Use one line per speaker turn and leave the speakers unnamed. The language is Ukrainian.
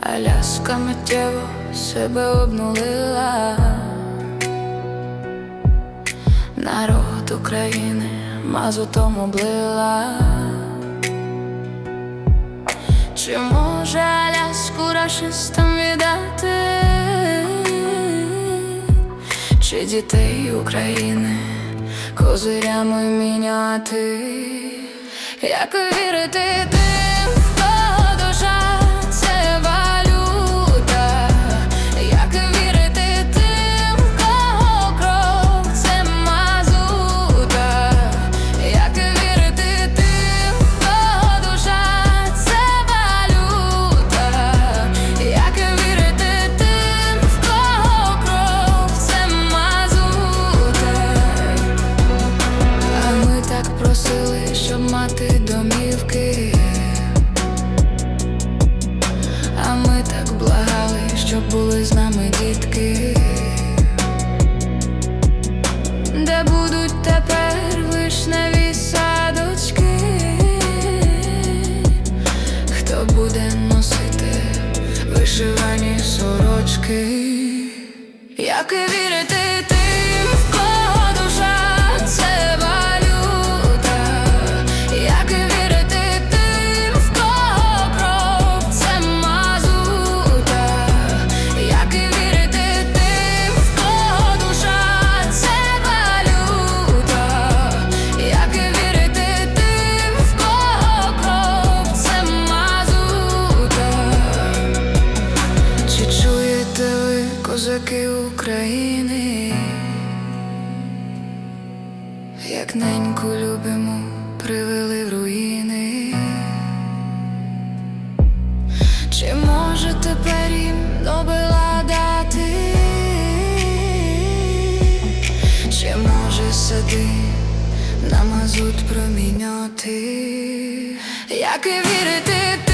Аляска миттєво себе обнулила. Народ України мазутом облила. Чи може Аляску рашистам Чи дітей України козирями міняти? Як вірити нами дітки. Де будуть тепер вишневі садочки? Хто буде носити вишивані сорочки? Як і вірити як неньку любимо привели в руїни? Чи може тепер їм добила дати? Чи може сади на мазут проміняти? Як і вірити